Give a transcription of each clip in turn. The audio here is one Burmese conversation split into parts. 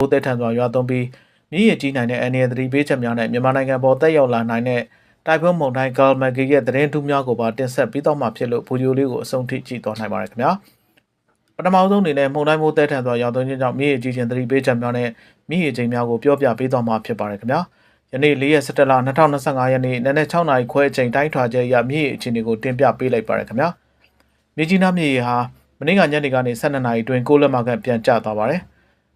ဘိုးသက်ထန်စွာရွာသွန်းပြီးမြည်ရကြီးနိုင်တဲ့အနေရသတိပေးချက်များနဲ့မြန်မာနိုင်ငံပေါ်တက်ရောက်လာနိုင်တဲ့တိုက်ပွဲမုန်တိုင်းဂါလ်မဂီရဲ့သတင်းထူးများကိုပါတင်ဆက်ပြီးတော့မှဖြစ်လို့ဗီဒီယိုလေးကိုအဆုံးထိကြည့်သွားနိုင်ပါတယ်ခင်ဗျာပထမဆုံးအနေနဲ့မုန်တိုင်းမိုးသက်ထန်စွာရွာသွန်းခြင်းကြောင့်မြည်ရကြီးခြင်းသတိပေးချက်များနဲ့မြည်ရခြင်းများကိုပြောပြပေးသွားမှာဖြစ်ပါတယ်ခင်ဗျာယနေ့4ရက်17လ2025ရက်နေ့နနက်6နာရီခွဲအချိန်တိုင်းထွာချက်ရမြည်ရအခြေအနေကိုတင်ပြပေးလိုက်ပါတယ်ခင်ဗျာမြေကြီးနားမြေကြီးဟာမနေ့ကညနေကနေ12နာရီအတွင်းကိုလက်မကန်ပြန်ကျသွားပါတယ်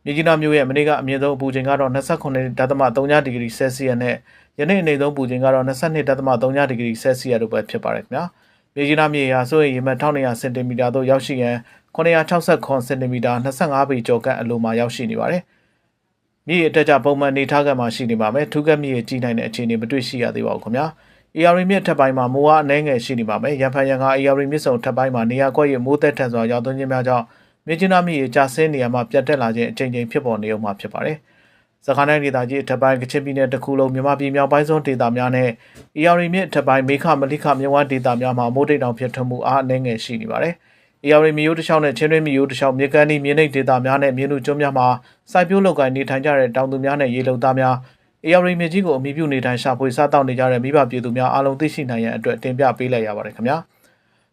မြေကြီးနားမြို့ရဲ့မနေ့ကအမြင့်ဆုံးအပူချိန်ကတော့29.3ဒီဂရီဆဲလ်စီယပ်နဲ့ယနေ့အနေဆုံးပူချိန်ကတော့22.3ဒီဂရီဆဲလ်စီယပ်တို့ပဲဖြစ်ပါတယ်ခင်ဗျာမြေကြီးနားမြေဟာဆိုရင်ရေမှတ်1200စင်တီမီတာသို့ရောက်ရှိရန်960စင်တီမီတာ25ပေကျော်ကအလိုမှာရောက်ရှိနေပါတယ်မြေအတက်ကြပုံမှန်နေထားကမှရှိနေပါမယ်ထူးကပ်မြေကြီးနိုင်တဲ့အခြေအနေမတွေ့ရှိရသေးပါဘူးခင်ဗျာ AR မြစ်ထပ်ပိုင်းမှာမိုးအားအနှဲငယ်ရှိနေပါမယ်။ရန်ဖန်ရန်က AR မြစ်စုံထပ်ပိုင်းမှာနေရာကွက်ရမိုးသက်ထန်စွာရောက်သွင်းခြင်းများကြောင့် မြစ်ကျနာမြစ်ရေကျဆင်းနေရာမှာပြတ်တက်လာခြင်းအချိန်ချင်းဖြစ်ပေါ်နေအောင်မှာဖြစ်ပါတယ်။စကိုင်းတိုင်းဒေသကြီးထပ်ပိုင်းကချင်ပြည်နယ်တစ်ခုလုံးမြန်မာပြည်မြောက်ပိုင်းစွန်းဒေသများနဲ့ AR မြစ်ထပ်ပိုင်းမေခမလိခမြဝဒေသများမှာမိုးတိတ်တောင်ဖြစ်ထွန်းမှုအားအနှဲငယ်ရှိနေပါတယ်။ AR မြို့တစ်ချောင်းနဲ့ချင်းတွင်းမြို့တစ်ချောင်းမြေကန်ဒီမြေနိတ်ဒေသများနဲ့မြေနုကျွန်းများမှာစိုက်ပျိုးလုပ်ကိုင်နေထိုင်ကြတဲ့တောင်သူများနဲ့ရေလုံသားများ AR မြေကြီးကိုအမိပြုနေထိုင်ရှာဖွေစားတောက်နေကြတဲ့မိဘပြည်သူများအားလုံးသိရှိနိုင်ရန်အတွက်တင်ပြပေးလိုက်ရပါတယ်ခင်ဗျာ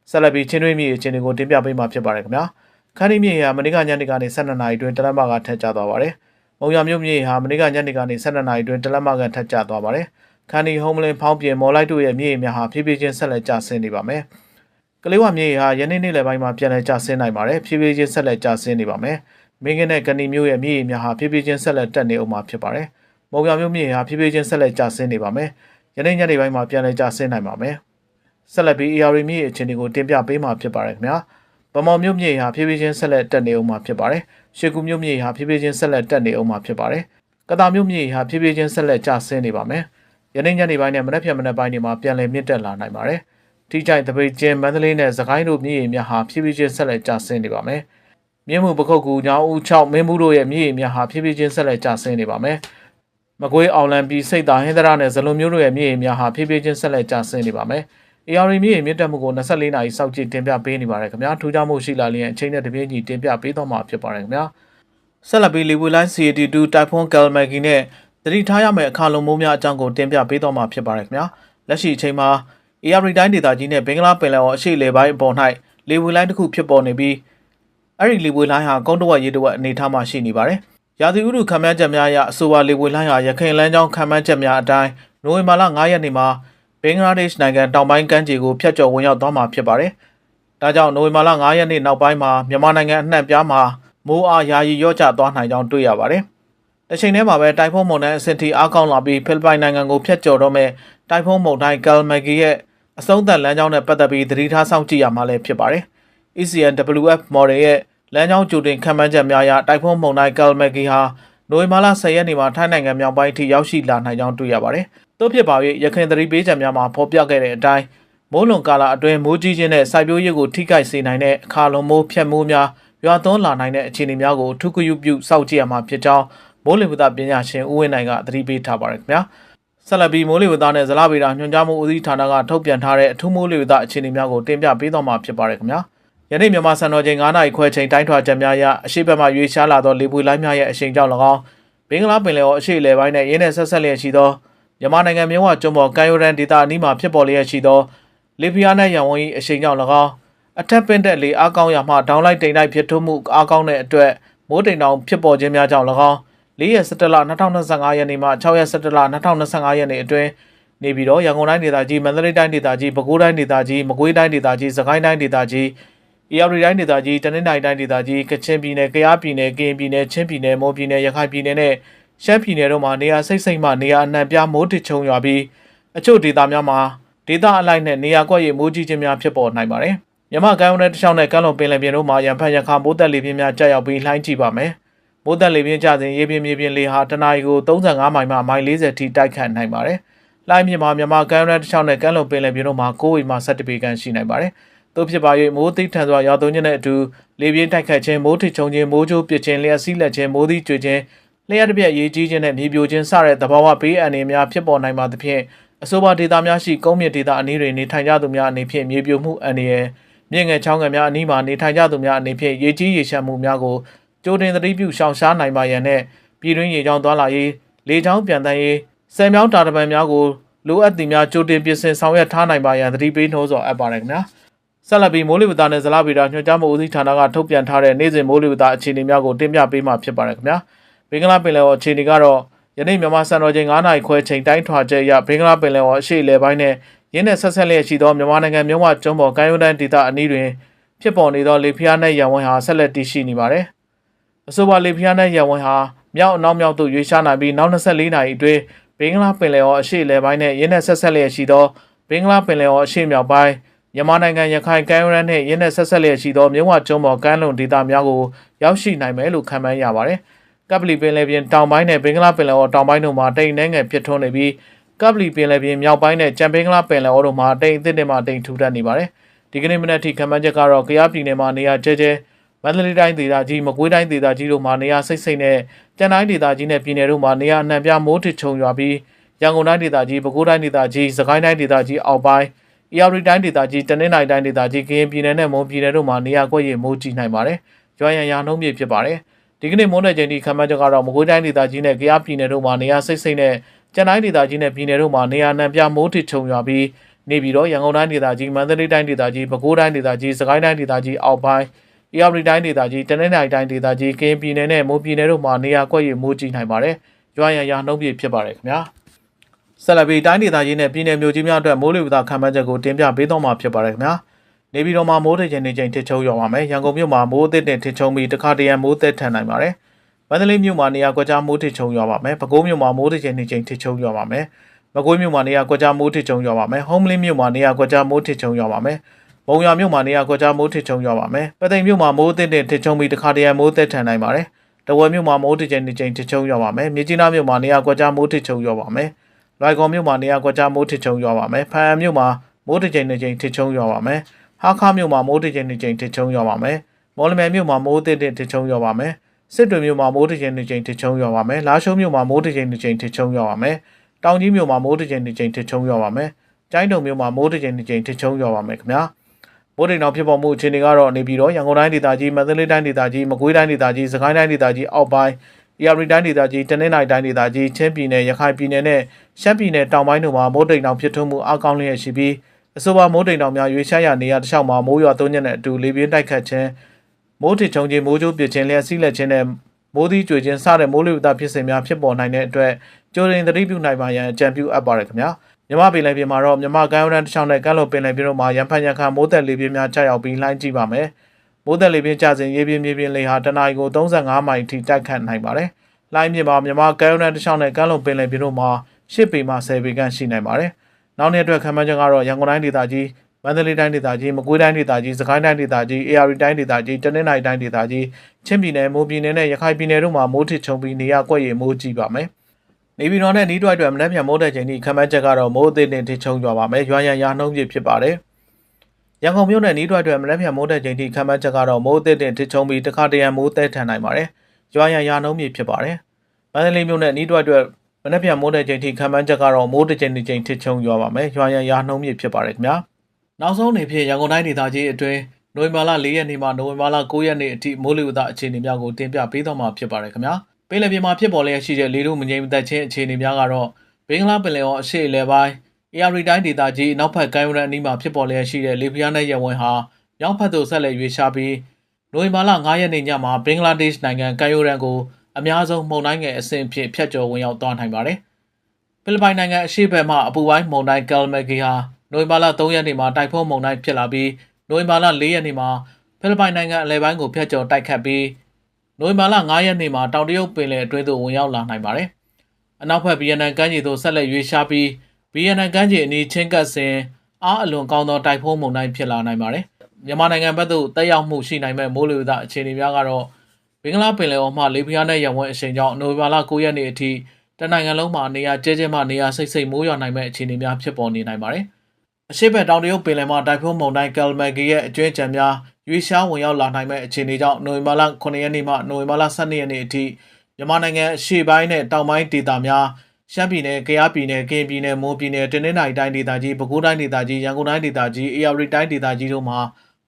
ဆက်လက်ပြီးချင်းတွင်းမြေအခြေအနေကိုတင်ပြပေးမှာဖြစ်ပါတယ်ခင်ဗျာ ခန်းဒီမြေဟာမနေ့ကညနေကနေ12နာရီတွင်တလက်မကထက်ကျသွားပါတယ်မုံရမြို့မြေဟာမနေ့ကညနေကနေ12နာရီတွင်တလက်မကထက်ကျသွားပါတယ်ခန်းဒီဟုံးမလင်းဖောင်းပြင်မော်လိုက်တို့ရဲ့မြေများဟာဖြည်းဖြည်းချင်းဆက်လက်ကျဆင်းနေပါမယ်ကလေးဝမြေဟာယနေ့နေ့လယ်ပိုင်းမှာပြန်လည်ကျဆင်းနိုင်ပါတယ်ဖြည်းဖြည်းချင်းဆက်လက်ကျဆင်းနေပါမယ်မင်းကင်းတဲ့ကဏီမျိုးရဲ့မြေများဟာဖြည်းဖြည်းချင်းဆက်လက်တက်နေအောင်မှာဖြစ်ပါတယ်မုံပြောင်မြို့မြေဟာဖြည်းဖြည်းချင်းဆက်လက်ကျဆင်းနေပါမယ်။ယနေ့ညနေပိုင်းမှာပြန်လည်ကျဆင်းနိုင်ပါမယ်။ဆက်လက်ပြီး AR မြေအခြေအနေကိုတင်ပြပေးမှာဖြစ်ပါတယ်ခင်ဗျာ။ ဗမော်မြို့မြေဟာဖြည်းဖြည်းချင်းဆက်လက်တက်နေအောင်မှာဖြစ်ပါတယ်။ရှေကူမြို့မြေဟာဖြည်းဖြည်းချင်းဆက်လက်တက်နေအောင်မှာဖြစ်ပါတယ်။ကတာမြို့မြေဟာဖြည်းဖြည်းချင်းဆက်လက်ကျဆင်းနေပါမယ်။ယနေ့ညနေပိုင်းနဲ့မနက်ဖြန်မနက်ပိုင်းတွေမှာပြန်လည်မြင့်တက်လာနိုင်ပါတယ်။ထိကြိုက်တပိတ်ကျင်းမန္တလေးနဲ့စကိုင်းတို့မြေများဟာဖြည်းဖြည်းချင်းဆက်လက်ကျဆင်းနေပါမယ်။မြင်းမှုပခုတ်ကူညောင်းဦး6မင်းမှုတို့ရဲ့မြေများဟာဖြည်းဖြည်းချင်းဆက်လက်ကျဆင်းနေပါမယ်။မကွေးအောင်လံပြီးစိတ်သာဟင်းသရနဲ့ဇလုံမျိုးတို့ရဲ့မြေအိမ်များဟာဖြည်းဖြည်းချင်းဆက်လက်ကျဆင်းနေပါမယ်။ AR မြေအိမ်မြင့်တက်မှုကို24နာရီစောင့်ကြည့်တင်ပြပေးနေပါတယ်ခင်ဗျာ။ထူးခြားမှုရှိလာလျင်အချိန်နဲ့တပြေးညီတင်ပြပေးတော့မှာဖြစ်ပါတယ်ခင်ဗျာ။ဆက်လက်ပြီးလီဝီလိုင်း CAT2 တိုင်ဖွန်ကယ်မဂီနဲ့သတိထားရမယ့်အခါလုံးမိုးများအကြောင်းကိုတင်ပြပေးတော့မှာဖြစ်ပါတယ်ခင်ဗျာ။လက်ရှိအချိန်မှာ AR တိုင်းဒေသကြီးနဲ့ဘင်္ဂလားပင်လယ်အော်အရှေ့လေပိုင်းအပေါ်၌လေဝီလိုင်းတစ်ခုဖြစ်ပေါ်နေပြီးအဲ့ဒီလေဝီလိုင်းဟာကုန်းတဝက်ရေတဝက်အနေထားမှာရှိနေပါတယ်။ရာသီဥတုခံမှန်းချက်များအရအဆိုပါလေပွေလှိုင်းဟာရခိုင်လမ်းကြောင်းခံမှန်းချက်များအတိုင်းနိုဝင်ဘာလ9ရက်နေ့မှာ ဘင်္ဂလားဒေ့ရှ်နိုင်ငံတောင်ပိုင်းကမ်းခြေကိုဖျက်ကျော်ဝင်ရောက်သွားမှာဖြစ်ပါတယ်။ဒါကြောင့်နိုဝင်ဘာလ9ရက်နေ့နောက်ပိုင်းမှာမြန်မာနိုင်ငံအနှံ့ပြားမှာမိုးအားယာယီရော့ကျသွားနိုင်ကြောင်းတွေ့ရပါတယ်။တစ်ချိန်တည်းမှာပဲတိုင်ဖုန်းမုန်တိုင်းအဆင့်ထိအားကောင်းလာပြီးဖိလစ်ပိုင်နိုင်ငံကိုဖျက်ကျော်တော့မဲ့တိုင်ဖုန်းမုန်တိုင်းကယ်မဂီရဲ့အဆုံးသတ်လမ်းကြောင်းနဲ့ပတ်သက်ပြီးသတိထားစောင့်ကြည့်ရမှာလည်းဖြစ်ပါတယ်။ ECNWF model ရဲ့လမ်းကြောင်းကြိုတင်ခံမှန်းချက်များအရတိုက်ဖုန်းမုန်တိုင်းကယ်လ်မက်ဂီဟာနိုဝင်ဘာလ10ရက်နေ့မှာထိုင်းနိုင်ငံမြောက်ပိုင်းထိရောက်ရှိလာနိုင်ကြောင်းတွေ့ရပါတယ်။ သို့ဖြစ်ပါ၍ရခိုင်သတိပေးချက်များမှာဖော်ပြခဲ့တဲ့အတိုင်းမိုးလွန်ကာလအတွင်းမိုးကြီးခြင်းနဲ့စိုက်ပျိုးရေးကိုထိခိုက်စေနိုင်တဲ့အခါလွန်မိုးဖြတ်မိုးများရွာသွန်းလာနိုင်တဲ့အခြေအနေများကိုထုခွယူပြုစောင့်ကြည့်ရမှာဖြစ်ကြောင်းမိုးလေဝသပညာရှင်ဦးဝင်းနိုင်ကသတိပေးထားပါတယ်ခင်ဗျာ။ဆက်လက်ပြီးမိုးလေဝသနဲ့ဇလဗေဒညွှန်ကြားမှုဦးစီးဌာနကထုတ်ပြန်ထားတဲ့အထူးမိုးလေဝသအခြေအနေများကိုတင်ပြပေးသွားမှာဖြစ်ပါတယ်ခင်ဗျာ။ယနေ့မြန်မာစံတော်ချိန်9နာရီခွဲချိန်တိုင်းထွာချက်များအရအရှိတ်ဘက်မှရွေးရှားလာသောလေပွေလိုင်းများရဲ့အရှိန်ကြောင့်၎င်းဘင်္ဂလားပင်လယ်အော်အရှိတ်လယ်ပိုင်းနဲ့ရင်းနဲ့ဆက်ဆက်လျက်ရှိသော မြန်မာနိုင်ငံမြဝကျွန်းပေါ်ကမ်းရိုးတန်းဒေသအနီးမှာဖြစ်ပေါ်လျက်ရှိသောလေပြားနဲ့ရန်ဝန်း၏အရှိန်ကြောင့်၎င်းအထက်ပင်တက်လေအားကောင်းရာမှဒေါင်းလိုက်တိမ်လိုက်ဖြစ်ထွမှုအားကောင်းတဲ့အတွက်မိုးတိမ်တောင်ဖြစ်ပေါ်ခြင်းများကြောင့်၎င်း၄ရက်17လ2025ရက်နေ့မှ6ရက်17လ2025ရက်နေ့အတွင်းနေပြီးတော့ရန်ကုန်တိုင်းဒေသကြီးမန္တလေးတိုင်းဒေသကြီးပဲခူးတိုင်းဒေသကြီးမကွေးတိုင်းဒေသကြီးစကိုင်းတိုင်းဒေသကြီးအေရရီတိုင်းဒေသကြီးတနင်္သာရီတိုင်းဒေသကြီးကချင်ပြည်နယ်ကယားပြည်နယ်ကရင်ပြည်နယ်ချင်းပြည်နယ်မွန်ပြည်နယ်ရခိုင်ပြည်နယ်နဲ့ ရှမ်းပြည်နယ်တို့မှာနေရာစိတ်စိတ်မှနေရာအနှံ့ပြားမိုးတစ်ချုံရွာပြီးအချို့ဒေသများမှာဒေသအလိုက်နဲ့နေရာကွက်ရမိုးကြီးခြင်းများဖြစ်ပေါ်နိုင်ပါတယ်။မြမကမ်းရိုးတန်းတစ်ချောင်းနဲ့ကမ်းလွန်ပင်လယ်ပြင်တို့မှာရံဖန်ရခါမိုးတက်လေပြင်းများကြာရောက်ပြီးလှိုင်းကြည့်ပါမယ်။မိုးတက်လေပြင်းကျစဉ်ရေပြင်းမြေပြင်းလေဟာတနအီကို35မိုင်မှမိုင်40ထိတိုက်ခတ်နိုင်ပါတယ်။လှိုင်းမြင့်မှာမြမကမ်းရိုးတန်းတစ်ချောင်းနဲ့ကမ်းလွန်ပင်လယ်ပြင်တို့မှာ9ဝီမှ17ပေခန့်ရှိနိုင်ပါတယ်။သို့ဖြစ်ပါ၍မိုးသိထန်စွာရောက်သွင်းခြင်းနဲ့အတူလေပြင်းတိုက်ခတ်ခြင်းမိုးထချုံခြင်းမိုးကြိုးပစ်ခြင်းလျှက်စီးလက်ခြင်းမိုးသီးကျွေခြင်း လျှက်တစ်ပြက်ရေးကြီးခြင်းနဲ့မြေပြိုခြင်းစတဲ့သဘာဝဘေးအန္တရာယ်များဖြစ်ပေါ်နိုင်ပါသဖြင့်အဆိုပါဒေသများရှိကုန်းမြင့်ဒေသအနီးတွင်နေထိုင်ကြသူများအနေဖြင့်မြေပြိုမှုအန္တရာယ်မြင့်ငယ်ချောင်းငယ်များအနီးမှာနေထိုင်ကြသူများအနေဖြင့်ရေကြီးရေရှမ်းမှုများကိုကြိုတင်သတိပြုရှောင်ရှားနိုင်ပါရန်နဲ့ပြည်တွင်းရေကြောင်းသွားလာရေးလေကြောင်းပြန်တန်းရေးဆယ်မြောင်းတာတပံများကိုလိုအပ်သည်များကြိုတင်ပြင်ဆင်ဆောင်ရွက်ထားနိုင်ပါရန်သတိပေးနှိုးဆော်အပ်ပါတယ်ခင်ဗျာဆက်လက်ပြီးမိုးလေဝသနဲ့ဇလဗေဒညွှန်ကြားမှုဦးစီးဌာနကထုတ်ပြန်ထားတဲ့နေ့စဉ်မိုးလေဝသအခြေအနေများကိုတင်ပြပေးမှာဖြစ်ပါတယ်ခင်ဗျာ ဘင်္ဂလားပင်လယ်ော်အခြေအနေကတော့ယနေ့မြန်မာစံတော်ချိန်9နာရီခွဲချိန်တိုင်းထွာချက်ရဘင်္ဂလားပင်လယ်ော်အရှေ့လေပိုင်းနဲ့ရင်းနဲ့ဆက်ဆက်လျက်ရှိသောမြန်မာနိုင်ငံမြုံဝကျွန်းပေါ်ကမ်းရိုးတန်းဒေသအနီးတွင်ဖြစ်ပေါ်နေသောလေပြင်းနဲ့ရံဝန်းဟာဆက်လက်တည်ရှိနေပါတယ်အဆိုပါလေပြင်းနဲ့ရံဝန်းဟာမြောက်အနောက်မြောက်သို့ရွေ့ရှားနိုင်ပြီးနောက်24နာရီအတွင်းဘင်္ဂလားပင်လယ်ော်အရှေ့လေပိုင်းနဲ့ရင်းနဲ့ဆက်ဆက်လျက်ရှိသောဘင်္ဂလားပင်လယ်ော်အရှေ့မြောက်ပိုင်းမြန်မာနိုင်ငံရခိုင်ကမ်းရိုးတန်းနှင့်ရင်းနဲ့ဆက်ဆက်လျက်ရှိသောမြုံဝကျွန်းပေါ်ကမ်းလွန်ဒေသများကိုရောက်ရှိနိုင်မယ်လို့ခန့်မှန်းရပါတယ်။ ကပလီပင်လယ်ပြင်တောင်ပိုင်းနဲ့ဘင်္ဂလားပင်လယ်ော်တောင်ပိုင်းတို့မှာတိမ်နှဲငယ်ဖြစ်ထွန်းနေပြီးကပလီပင်လယ်ပြင်မြောက်ပိုင်းနဲ့ကြံဘင်္ဂလားပင်လယ်ော်တို့မှာတိမ်အသစ်တွေမှာတိမ်ထူထပ်နေပါတယ်။ဒီကနေ့မနက်ထိခန့်မှန်းချက်ကတော့ကယားပြည်နယ်မှာနေရာကျဲကျဲမန္တလေးတိုင်းဒေသကြီးမကွေးတိုင်းဒေသကြီးတို့မှာနေရာစိတ်စိတ်နဲ့ကြံတိုင်းဒေသကြီးနဲ့ပြည်နယ်တို့မှာနေရာအနှံ့ပြမိုးထစ်ချုံရွာပြီးရန်ကုန်တိုင်းဒေသကြီးပဲခူးတိုင်းဒေသကြီးစကိုင်းတိုင်းဒေသကြီးအောက်ပိုင်း။အေရရီတိုင်းဒေသကြီးတနင်္လာရီတိုင်းဒေသကြီးကရင်ပြည်နယ်နဲ့မွန်ပြည်နယ်တို့မှာနေရာကွက်ရမိုးကြီးနိုင်ပါတယ်။ရွာရန်ရာနှုန်းပြည့်ဖြစ်ပါတယ်။ ဒီကနေ့မိုးနယ်ချိန်ဒီခန့်မှန်းချက်ကတော့မကွေးတိုင်းဒေသကြီးနဲ့ကယားပြည်နယ်တို့မှာနေရာစိတ်စိတ်နဲ့ကျန်တိုင်းဒေသကြီးနဲ့ပြည်နယ်တို့မှာနေရာနှံပြမိုးထစ်ချုံရွာပြီးနေပြီးတော့ရန်ကုန်တိုင်းဒေသကြီးမန္တလေးတိုင်းဒေသကြီးပဲခူးတိုင်းဒေသကြီးစကိုင်းတိုင်းဒေသကြီးအောက်ပိုင်းအေရရီတိုင်းဒေသကြီးတနင်္လာရီတိုင်းဒေသကြီးကရင်ပြည်နယ်နဲ့မွန်ပြည်နယ်တို့မှာနေရာကွက်ရမိုးကြီးနိုင်ပါတယ်။ရွာရန်ရာနှုန်းပြည့်ဖြစ်ပါတယ်ခင်ဗျာ။ဆက်လက်ပြီးတိုင်းဒေသကြီးနဲ့ပြည်내မြို့ကြီးများအတွက်မိုးလေဝသခန့်မှန်းချက်ကိုတင်ပြပေးတော့မှာဖြစ်ပါတယ်ခင်ဗျာ။ နေပြည်တော်မှာမိုးထချိန်နေချိန်ထစ်ချုံရွာပါမယ်။ရန်ကုန်မြို့မှာမိုးအသစ်နဲ့ထစ်ချုံပြီးတခါတရံမိုးသက်ထန်နိုင်ပါတယ်။မန္တလေးမြို့မှာနေရာကွက်ကြားမိုးထစ်ချုံရွာပါမယ်။ပဲခူးမြို့မှာမိုးထချိန်နေချိန်ထစ်ချုံရွာပါမယ်။မကွေးမြို့မှာနေရာကွက်ကြားမိုးထစ်ချုံရွာပါမယ်။ဟုံးမလင်းမြို့မှာနေရာကွက်ကြားမိုးထစ်ချုံရွာပါမယ်။မုံရွာမြို့မှာနေရာကွက်ကြားမိုးထစ်ချုံရွာပါမယ်။ပသိမ်မြို့မှာမိုးအသစ်နဲ့ထစ်ချုံပြီးတခါတရံမိုးသက်ထန်နိုင်ပါတယ်။တဝယ်မြို့မှာမိုးထချိန်နေချိန်ထစ်ချုံရွာပါမယ်။မြကြီးနားမြို့မှာနေရာကွက်ကြားမိုးထစ်ချုံရွာပါမယ်။လွိုင်ကော်မြို့မှာနေရာကွက်ကြားမိုးထစ်ချုံရွာပါမယ်။ဖန်မြို့မှာမိုးတစ်ချိန်တစ်ချိန်ထစ်ချုံရွာပါမယ်။ ဟာခါမြို့မှာမိုးတစ်ချိန်တစ်ချိန်ထစ်ချုံရွာပါမယ်။မော်လမြိုင်မြို့မှာမိုးတစ်တစ်ထစ်ချုံရွာပါမယ်။စစ်တွေမြို့မှာမိုးတစ်ချိန်တစ်ချိန်ထစ်ချုံရွာပါမယ်။လာရှိုးမြို့မှာမိုးတစ်ချိန်တစ်ချိန်ထစ်ချုံရွာပါမယ်။တောင်ကြီးမြို့မှာမိုးတစ်ချိန်တစ်ချိန်ထစ်ချုံရွာပါမယ်။ကျိုင်းတုံမြို့မှာမိုးတစ်ချိန်တစ်ချိန်ထစ်ချုံရွာပါမယ်ခင်ဗျာ။မိုးတိမ်တော်ဖြစ်ပေါ်မှုအခြေအနေကတော့နေပြီးတော့ရန်ကုန်တိုင်းဒေသကြီးမန္တလေးတိုင်းဒေသကြီးမကွေးတိုင်းဒေသကြီးစကိုင်းတိုင်းဒေသကြီးအောက်ပိုင်း။အေရီတိုင်းဒေသကြီးတနင်္လာရီတိုင်းဒေသကြီးချင်းပြည်နယ်ရခိုင်ပြည်နယ်နဲ့ရှမ်းပြည်နယ်တောင်ပိုင်းတို့မှာမိုးတိမ်တောင်ဖြစ်ထွန်းမှုအကောင်းလျက်ရှိပြီး အဆိုပါမိုးတိမ်တောင်များရွေးချယ်ရနေရတခြားမှာမိုးရွာသွန်းညက်နဲ့အတူလေပြင်းတိုက်ခတ်ခြင်းမိုးထစ်ချုံခြင်းမိုးကြိုးပစ်ခြင်းလျက်စီးလက်ခြင်းနဲ့မိုးသီးကြွေခြင်းစတဲ့မိုးလေဝသဖြစ်စဉ်များဖြစ်ပေါ်နိုင်တဲ့အတွက်ကြိုတင်သတိပြုနိုင်ပါရန်အကြံပြုအပ်ပါတယ်ခင်ဗျာမြမပင်လယ်ပြင်မှာတော့မြမကမ်းရိုးတန်းတစ်ချောင်းနဲ့ကမ်းလွန်ပင်လယ်ပြင်တို့မှာရံဖန်ရံခါမိုးသက်လေပြင်းများကျရောက်ပြီးလှိုင်းကြည့်ပါမယ်မိုးသက်လေပြင်းကျစဉ်ရေပြင်းမြေပြင်းလေဟာတနအီကို35မိုင်ထိတိုက်ခတ်နိုင်ပါတယ်။လိုင်းမြေမှာမြန်မာကမ်းရိုးတန်းတစ်ချောင်းနဲ့ကမ်းလွန်ပင်လယ်ပြင်တို့မှာ10ပေမှ10ပေခန့်ရှိနိုင်ပါတယ်။ နောက်နေ့အတွက်ခံမှန်းချက်ကတော့ရန်ကုန်တိုင်းဒေသကြီးမန္တလေးတိုင်းဒေသကြီးမကွေးတိုင်းဒေသကြီးစကိုင်းတိုင်းဒေသကြီးအေရီတိုင်းဒေသကြီးတနင်္သာရီတိုင်းဒေသကြီးချင်းပြည်နယ်မိုးပြည်နယ်နဲ့ရခိုင်ပြည်နယ်တို့မှာမိုးထစ်ချုံပြီးနေရကွက်ရည်မိုးကြီးပါမယ်။နေပြည်တော်နဲ့နီးတွိုက်တွင်မနက်ဖြန်မိုးတဲ့ချိန်ထိခံမှန်းချက်ကတော့မိုးအသစ်နဲ့ထစ်ချုံကြပါမယ်။ရွာရန်ရာနှုံးပြဖြစ်ပါတယ်။ရန်ကုန်မြို့နယ်နီးတွိုက်တွင်မနက်ဖြန်မိုးတဲ့ချိန်ထိခံမှန်းချက်ကတော့မိုးအသစ်နဲ့ထစ်ချုံပြီးတခါတရံမိုးသက်ထန်နိုင်ပါတယ်။ရွာရန်ရာနှုံးပြဖြစ်ပါတယ်။မန္တလေးမြို့နယ်နီးတွိုက်တွင် မနက်ဖြန်မိုးတဲ့ချိန်ထိခံမှန်းချက်ကတော့မိုးတစ်ချိန်တစ်ချိန်ထစ်ချုံရွာပါမယ်။ရွာရန်ရာနှုံးပြဖြစ်ပါတယ်ခင်ဗျာ။နောက်ဆုံးအနေဖြင့်ရန်ကုန်တိုင်းဒေသကြီးအတွင်းနိုဝင်ဘာလ၄ရက်နေ့မှနိုဝင်ဘာလ9ရက်နေ့အထိမိုးလေဝသအခြေအနေများကိုတင်ပြပေးသွားမှာဖြစ်ပါတယ်ခင်ဗျာ။ပင်လယ်ပြင်မှာဖြစ်ပေါ်လျက်ရှိတဲ့လေတို့မငြိမ်မသက်ခြင်းအခြေအနေများကတော့ဘင်္ဂလားပင်လယ်အော်အရှေ့အလယ်ပိုင်းအေရီတိုင်းဒေသကြီးနောက်ဖက်ကမ်းရိုးတန်းအနီးမှာဖြစ်ပေါ်လျက်ရှိတဲ့လေပြင်းနဲ့ရဝန်းဟာမြောက်ဖက်သို့ဆက်လက်ရွေ့ရှားပြီးနိုဝင်ဘာလ9ရက်နေ့ညမှာဘင်္ဂလားဒေ့ရှ်နိုင်ငံကမ်းရိုးတန်းကို အများဆုံးမုန်တိုင်းငယ်အဆင့်ဖြင့်ဖျက်ကျော်ဝင်ရောက်သွားနိုင်ပါတယ်။ဖိလစ်ပိုင်နိုင်ငံအရှေ့ဘက်မှအပူပိုင်းမုန်တိုင်းကယ်မဂီဟာနိုဝင်ဘာလ3ရက်နေ့မှာတိုင်ဖွန်းမုန်တိုင်းဖြစ်လာပြီးနိုဝင်ဘာလ4ရက်နေ့မှာဖိလစ်ပိုင်နိုင်ငံအလဲပိုင်းကိုဖျက်ကျော်တိုက်ခတ်ပြီးနိုဝင်ဘာလ9ရက်နေ့မှာတောင်တရုတ်ပင်လယ်အတွင်းသို့ဝင်ရောက်လာနိုင်ပါတယ်။အနောက်ဘက်ဗီယက်နမ်ကမ်းခြေသို့ဆက်လက်ရွေ့ရှားပြီးဗီယက်နမ်ကမ်းခြေအနီးချင်းကပ်စဉ်အားအလွန်ကောင်းသောတိုင်ဖွန်းမုန်တိုင်းဖြစ်လာနိုင်ပါတယ်။မြန်မာနိုင်ငံဘက်သို့တက်ရောက်မှုရှိနိုင်မဲ့မိုးလေဝသအခြေအနေများကတော့ ဘင်္ဂလားပင်လယ်အော်မှလေပြင်းနဲ့ရဝန်းအရှိန်ကြောင့်နိုဝင်ဘာလ9ရက်နေ့အထိတနိုင်ငံလုံးမှာနေရာကျဲကျဲမှနေရာစိတ်စိတ်မိုးရွာနိုင်မဲ့အခြေအနေများဖြစ်ပေါ်နေနိုင်ပါတယ်။အရှိတ်တောင်တရုတ်ပင်လယ်မှာတိုင်ဖွန်းမုန်တိုင်းကယ်မဂီရဲ့အကျွင်းကြံများရွေးရှားဝင်ရောက်လာနိုင်မဲ့အခြေအနေကြောင့်နိုဝင်ဘာလ9ရက်နေ့မှနိုဝင်ဘာလ12ရက်နေ့အထိမြန်မာနိုင်ငံအရှေ့ပိုင်းနဲ့တောင်ပိုင်းဒေသများရှမ်းပြည်နယ်၊ကယားပြည်နယ်၊ကရင်ပြည်နယ်၊မွန်ပြည်နယ်၊တနင်္သာရီတိုင်းဒေသကြီး၊ပဲခူးတိုင်းဒေသကြီး၊ရန်ကုန်တိုင်းဒေသကြီး၊အေရရီတိုင်းဒေသကြီးတို့မှာ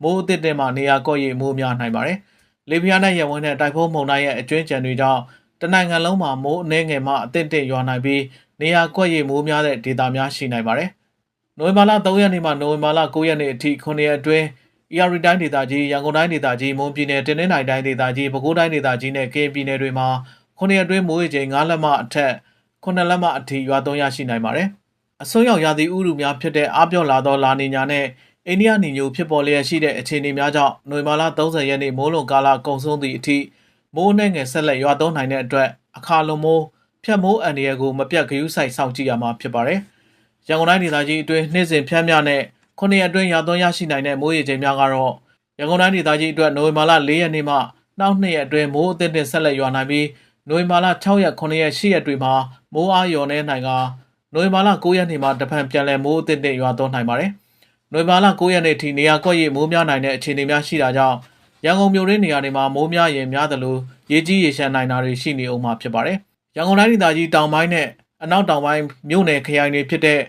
မိုးအသစ်တဲ့မှနေရာကော့ရိပ်မိုးများနိုင်ပါတယ်။ လေပြင်းနဲ့ရဝန်းနဲ့တိုက်ဖုန်းမုန်တိုင်းရဲ့အကျွင်းကြံတွေကြောင့်တတနိုင်ငံလုံးမှာမိုးအနှဲငယ်မှအသင့်တစ်ရွာနိုင်ပြီးနေရာကွက်ရည်မိုးများတဲ့ဒေသများရှိနိုင်ပါတယ်။နိုဝင်ဘာလ3ရက်နေ့မှနိုဝင်ဘာလ9ရက်နေ့အထိ9ရက်အတွင်း ER တိုင်းဒေသကြီးရန်ကုန်တိုင်းဒေသကြီးမွန်ပြည်နယ်တင်းနှင်းတိုင်းတိုင်းဒေသကြီးပဲခူးတိုင်းဒေသကြီးနဲ့ကရင်ပြည်နယ်တွေမှာ9ရက်အတွင်းမိုးရေချိန်9လက်မအထက်9လက်မအထိရွာသွန်းရရှိနိုင်ပါတယ်။အစွန်းရောက်ရာသီဥတုများဖြစ်တဲ့အပြော့လာသောလာနီညာနဲ့ အိန္ဒိယနီညိုဖြစ်ပေါ်လျက်ရှိတဲ့အခြေအနေများကြောင့်နိုဝင်ဘာလ30ရက်နေ့မိုးလွန်ကာလကုန်ဆုံးသည့်အထိမိုးနှဲငယ်ဆက်လက်ရွာသွန်းနိုင်တဲ့အတွက်အခါလွန်မိုးဖြတ်မိုးအန်ဒီရဲကိုမပြတ်ဂယုဆိုင်စောင့်ကြည့်ရမှာဖြစ်ပါတယ်။ရန်ကုန်တိုင်းဒေသကြီးအတွင်းနှင်းစဉ်ဖြန်းမြနဲ့9ရက်အတွင်းရွာသွန်းရရှိနိုင်တဲ့မိုးရေချိန်များကတော့ရန်ကုန်တိုင်းဒေသကြီးအတွက်နိုဝင်ဘာလ4ရက်နေ့မှနောက်2ရက်အတွင်းမိုးအသင့်တင်ဆက်လက်ရွာနိုင်ပြီးနိုဝင်ဘာလ6ရက်9ရက်10ရက်တွေမှာမိုးအားလျော်နေနိုင်ကနိုဝင်ဘာလ9ရက်နေ့မှာတပံပြန်လည်မိုးအသင့်တင်ရွာသွန်းနိုင်ပါတယ်။ နိုဝင်ဘာလ9ရက်နေ့ထိနေရာကွက်ရမိုးများနိုင်တဲ့အခြေအနေများရှိတာကြောင့်ရန်ကုန်မြို့ရင်းနေရာတွေမှာမိုးများရင်များသလိုရေကြီးရေရှမ်းနိုင်တာတွေရှိနေအောင်မှာဖြစ်ပါတယ်။ရန်ကုန်တိုင်းဒေသကြီးတောင်ပိုင်းနဲ့အနောက်တောင်ပိုင်းမြို့နယ်ခရိုင်တွေဖြစ်တဲ့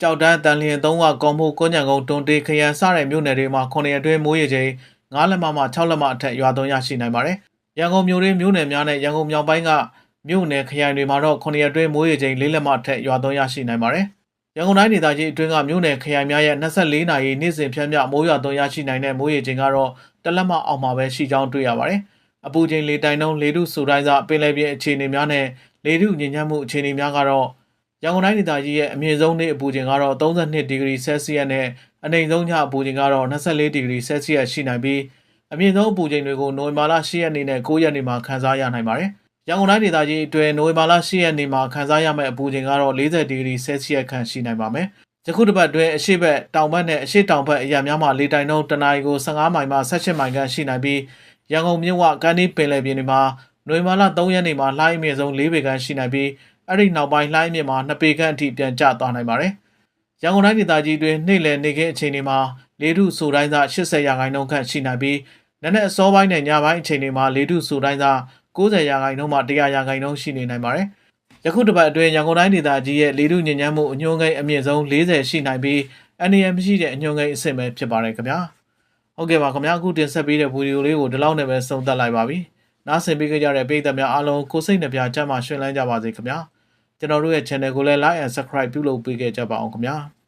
ကြောက်တန်းတန်လျင်သုံးဝကော်မှုကွန်းညံကုန်းတွန်တေးခရန်စတဲ့မြို့နယ်တွေမှာ9ရက်အတွင်းမိုးရေချိန်9လက်မမှ6လက်မအထက်ရွာသွန်းရရှိနိုင်ပါတယ်။ရန်ကုန်မြို့ရင်းမြို့နယ်များနဲ့ရန်ကုန်မြောက်ပိုင်းကမြို့နယ်ခရိုင်တွေမှာတော့9ရက်အတွင်းမိုးရေချိန်4လက်မအထက်ရွာသွန်းရရှိနိုင်ပါတယ်။ ရန်ကုန်တိုင်းဒေသကြီးအတွင်းကမြို့နယ်ခရိုင်များရဲ့24နာရီနေ့စဉ်ဖြန့်မြမိုးရွာသွန်းရရှိနိုင်တဲ့မိုးရေချိန်ကတော့တလက်မအောက်မှာပဲရှိကြောင်းတွေ့ရပါတယ်။အပူချိန်လေတိုင်နှုန်းလေထုစူတိုင်းစပင်လယ်ပြင်အခြေအနေများနဲ့လေထုညဉ့်ညမ်းမှုအခြေအနေများကတော့ရန်ကုန်တိုင်းဒေသကြီးရဲ့အမြင့်ဆုံးနေ့အပူချိန်ကတော့32ဒီဂရီဆဲလ်စီယပ်နဲ့အနိမ့်ဆုံးညအပူချိန်ကတော့24ဒီဂရီဆဲလ်စီယပ်ရှိနိုင်ပြီးအမြင့်ဆုံးအပူချိန်တွေကိုနိုဝင်ဘာလ10ရက်နေ့နဲ့9ရက်နေ့မှာခန်းစားရနိုင်ပါတယ်။ ရန်ကုန်တိုင်းဒေသကြီးအတွင်းနိုဝင်ဘာလ10ရက်နေ့မှာခန်းစားရမယ့်အပူချိန်ကတော့40ဒီဂရီဆဲလ်စီယပ်ခန့်ရှိနိုင်ပါမယ်။ယခုတစ်ပတ်အတွင်းအရှိတ်ဘက်တောင်ဘက်နဲ့အရှိတ်တောင်ဘက်အရာများမှာလေတိုင်နှုန်းတနအီကို15မိုင်မှ18မိုင်ခန့်ရှိနိုင်ပြီးရန်ကုန်မြို့ဝကန်းဒီပင်လယ်ပြင်တွေမှာနိုဝင်ဘာလ3ရက်နေ့မှာလှိုင်းအမြင့်ဆုံး4ပေခန့်ရှိနိုင်ပြီးအဲ့ဒီနောက်ပိုင်းလှိုင်းအမြင့်မှာ2ပေခန့်အထိပြန်ကျသွားနိုင်ပါတယ်။ရန်ကုန်တိုင်းဒေသကြီးတွင်နေ့လယ်နေခင်းအချိန်တွေမှာလေထုဆိုတိုင်းသာ80ရာခိုင်နှုန်းခန့်ရှိနိုင်ပြီးနက်နက်အစောပိုင်းနဲ့ညပိုင်းအချိန်တွေမှာလေထုဆိုတိုင်းသာ 90ရာခိုင်နှုန်းမှ100ရာခိုင်နှုန်းရှိနေနိုင်ပါတယ်။ယခုတစ်ပတ်အတွင်းရန်ကုန်တိုင်းဒေသကြီးရဲ့လေထုညဉ့်ညမ်းမှုအညွှန်းကိန်းအမြင့်ဆုံး40ရှိနိုင်ပြီးအနေရမရှိတဲ့အညွှန်းကိန်းအဆင့်ပဲဖြစ်ပါတယ်ခင်ဗျာ။ဟုတ်ကဲ့ပါခင်ဗျာအခုတင်ဆက်ပေးတဲ့ဗီဒီယိုလေးကိုဒီလောက်နဲ့ပဲဆုံးသက်လိုက်ပါပြီ။နားဆင်ပေးကြတဲ့ပရိသတ်များအားလုံးကိုစိတ်နှပြကြမ်းမှရှင်လန်းကြပါစေခင်ဗျာ။ကျွန်တော်တို့ရဲ့ channel ကိုလည်း like and subscribe ပြုလုပ်ပေးခဲ့ကြပါအောင်ခင်ဗျာ။